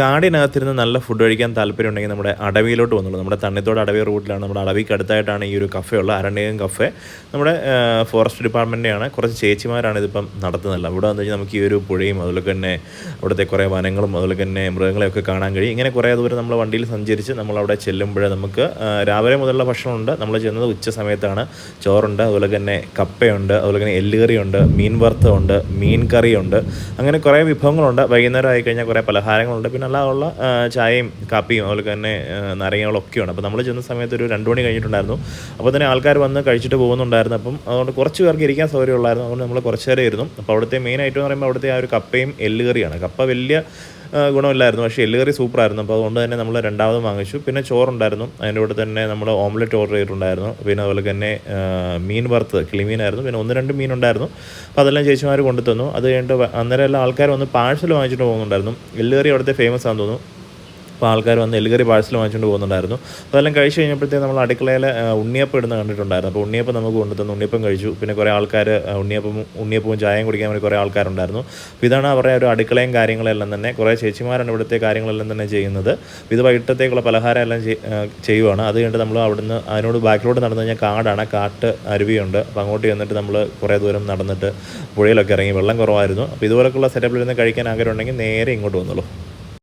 കാടിനകത്തിരുന്ന് നല്ല ഫുഡ് കഴിക്കാൻ താല്പര്യം ഉണ്ടെങ്കിൽ നമ്മുടെ അടവിയിലോട്ട് വന്നുള്ളൂ നമ്മുടെ തണ്ണിത്തോട് അടവി റൂട്ടിലാണ്. നമ്മുടെ അടവിക്ക് അടുത്തായിട്ടാണ് ഈ ഒരു കഫേ ഉള്ളത്. അരണ്യകം കഫേ നമ്മുടെ ഫോറസ്റ്റ് ഡിപ്പാർട്ട്മെന്റിന്റെയാണ് കുറച്ച് ചേച്ചിമാരാണ് ഇതിപ്പം നടത്തുന്നത്. അവിടെ വന്നു കഴിഞ്ഞാൽ നമുക്ക് ഈ ഒരു പുഴയും അതുപോലെ തന്നെ അവിടുത്തെ കുറേ വനങ്ങളും അതുപോലെ തന്നെ മൃഗങ്ങളെയൊക്കെ കാണാൻ കഴിയും. ഇങ്ങനെ കുറേ ദൂരം നമ്മൾ വണ്ടിയിൽ സഞ്ചരിച്ച് നമ്മൾ അവിടെ ചെല്ലുമ്പോൾ നമുക്ക് രാവിലെ മുതലുള്ള ഭക്ഷണമുണ്ട്. നമ്മൾ ചെന്നത് ഉച്ച സമയത്താണ്. ചോറുണ്ട് അതുപോലെ തന്നെ കപ്പയുണ്ട് അതുപോലെ തന്നെ എല്ലുകറിയുണ്ട് മീൻ വറുത്തമുണ്ട് മീൻ കറിയുണ്ട്. അങ്ങനെ കുറേ വിഭവങ്ങളുണ്ട്. വൈകുന്നേരം ആയിക്കഴിഞ്ഞാൽ കുറേ പലഹാരങ്ങളുണ്ട്. പിന്നെ അല്ലാതുള്ള ആ, ചായയും കാപ്പിയും അതുപോലെ തന്നെ നാരങ്ങകളൊക്കെയാണ് അപ്പോൾ നമ്മൾ ചെന്ന സമയത്ത് ഒരു രണ്ട് മണി കഴിഞ്ഞിട്ടുണ്ടായിരുന്നു. അപ്പോൾ തന്നെ ആൾക്കാർ വന്ന് കഴിച്ചിട്ട് പോകുന്നുണ്ടായിരുന്നു. അപ്പം അതുകൊണ്ട് കുറച്ച് പേർക്ക് ഇരിക്കാൻ സൗകര്യമുള്ളായിരുന്നു. അതുകൊണ്ട് നമ്മൾ കുറച്ച് നേരം ഇരുന്നു. അപ്പോൾ അവിടുത്തെ മെയിൻ എന്ന് പറയുമ്പോൾ അവിടുത്തെ ആ ഒരു കപ്പയും എല്ലുകറിയാണ്. കപ്പ വലിയ ഗുണമില്ലായിരുന്നു. പക്ഷേ എല്ലുകറി സൂപ്പറായിരുന്നു. അപ്പോൾ അതുകൊണ്ട് തന്നെ നമ്മൾ രണ്ടാമത് വാങ്ങിച്ചു. പിന്നെ ചോറുണ്ടായിരുന്നു. അതിന്റെ കൂടെ തന്നെ നമ്മൾ ഓംലെറ്റ് ഓർഡർ ചെയ്തിട്ടുണ്ടായിരുന്നു. പിന്നെ അതുപോലെ തന്നെ മീൻ വറുത്തത് കിളിമീനായിരുന്നു. പിന്നെ ഒന്ന് രണ്ട് മീനുണ്ടായിരുന്നു അപ്പോൾ അതെല്ലാം ചേച്ചിമാർ കൊണ്ടുതന്നു. അത് കഴിഞ്ഞിട്ട് അന്നേരം എല്ലാം ആൾക്കാർ വന്ന് പാഴ്സൽ വാങ്ങിച്ചിട്ട് പോകുന്നുണ്ടായിരുന്നു. എല്ലുകറി അവിടുത്തെ ഫേമസ് ആണെന്ന് തോന്നുന്നു. അപ്പോൾ ആൾക്കാർ വന്ന് എല്ലുകറി പാഴ്സൽ വാങ്ങിച്ചുകൊണ്ട് പോകുന്നുണ്ടായിരുന്നു. അതെല്ലാം കഴിച്ച് കഴിഞ്ഞപ്പോഴത്തേക്ക് നമ്മൾ അടുക്കളയിൽ ഉണ്ണിയപ്പം ഇടുന്ന കണ്ടിട്ടുണ്ടായിരുന്നു. അപ്പോൾ ഉണ്ണിയപ്പം നമുക്ക് കൊണ്ടുതന്നു ഉണ്ണിയപ്പം കഴിച്ചു. പിന്നെ കുറേ ആൾക്കാർ ഉണ്ണിയപ്പം ഉണ്ണിയപ്പവും ചായയും കുടിക്കാൻ വേണ്ടി കുറേ ആൾക്കാരുണ്ടായിരുന്നു. അപ്പോൾ ഇതാണ് അവരുടെ ഒരു അടുക്കളയും കാര്യങ്ങളെല്ലാം തന്നെ. കുറേ ചേച്ചിമാരാണ് ഇവിടുത്തെ കാര്യങ്ങളെല്ലാം തന്നെ ചെയ്യുന്നത്. ഇത് വൈകിട്ടത്തേക്കുള്ള പലഹാരം എല്ലാം ചെയ്യുവാണ്. അത് കഴിഞ്ഞിട്ട് നമ്മൾ അവിടുന്ന് അതിനോട് ബാക്കിലോട്ട് നടന്നു കഴിഞ്ഞാൽ കാടാണ്. കാട്ട് അരുവിയുണ്ട്. അപ്പോൾ അങ്ങോട്ട് ചെന്നിട്ട് നമ്മൾ കുറേ ദൂരം നടന്നിട്ട് പുഴയിലൊക്കെ ഇറങ്ങി. വെള്ളം കുറവായിരുന്നു. അപ്പോൾ ഇതുപോലൊക്കെയുള്ള സെറ്റപ്പിൽ ഇരുന്ന് കഴിക്കാൻ ആഗ്രഹം ഉണ്ടെങ്കിൽ നേരെ ഇങ്ങോട്ട് വന്നുള്ളൂ